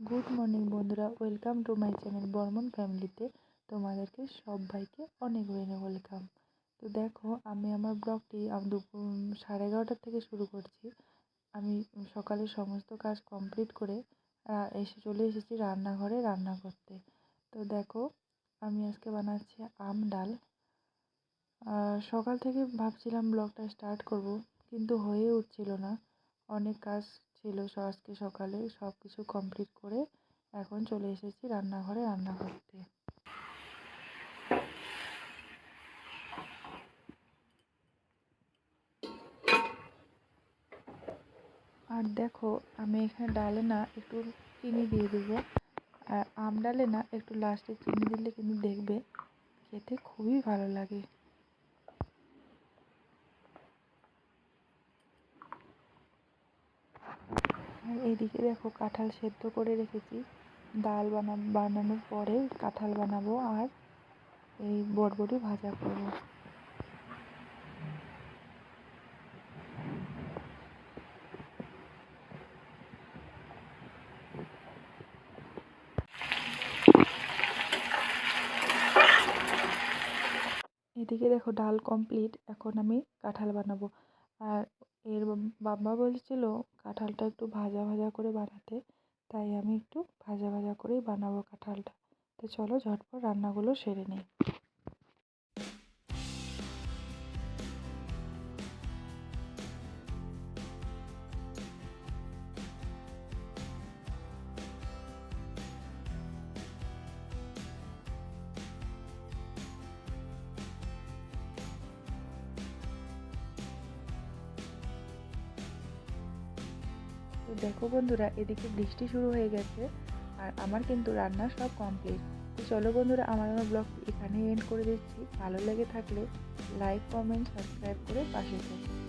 Good morning বন্ধুরা। Welcome to my channel Barman ফ্যামিলিতে তোমাদেরকে সবাইকে অনেক অনেক ওয়েলকাম তো দেখো, আমি আমার ব্লগটি দুপুর সাড়ে এগারোটার থেকে শুরু করছি। আমি সকালে সমস্ত কাজ কমপ্লিট করে এসে চলে এসেছি রান্নাঘরে রান্না করতে। তো দেখো, আমি আজকে বানাচ্ছি আম ডাল। সকাল থেকে ভাবছিলাম ব্লগটা স্টার্ট করব, কিন্তু হয়ে উঠছিল না। অনেক কাজ ছিল। আজকে সকালে সব কিছু কমপ্লিট করে এখন চলে এসেছি রান্নাঘরে রান্না করতে। আর দেখো, আমি এখানে ডালে না একটু চিনি দিয়ে দেবো। আর আম ডালে না একটু লাস্টে চিনি দিলে কিন্তু দেখবে খেতে খুবই ভালো লাগে। আর এইদিকে দেখো কাঁঠাল সেদ্ধ করে রেখেছি। ডাল বানা, বানানোর পরে কাঁঠাল বানাবো আর এই বরবটি ভাজা করব। এদিকে দেখো ডাল কমপ্লিট, এখন আমি কাঁঠাল বানাবো। আর এর বাবা বলছিল কাঁঠালটা একটু ভাজা ভাজা করে বানাতে, তাই আমি একটু ভাজা ভাজা করেই বানাবো কাঁঠালটা। তো চলো ঝটপট রান্নাগুলো সেরে নিই। তো দেখো বন্ধুরা, এদিকে বৃষ্টি শুরু হয়ে গেছে আর আমার কিন্তু রান্না সব কমপ্লিট তো চলো বন্ধুরা, আমার আমার ব্লগ এখানেই এন্ড করে দিচ্ছি। ভালো লেগে থাকলে লাইক কমেন্ট সাবস্ক্রাইব করে পাশে থাকো।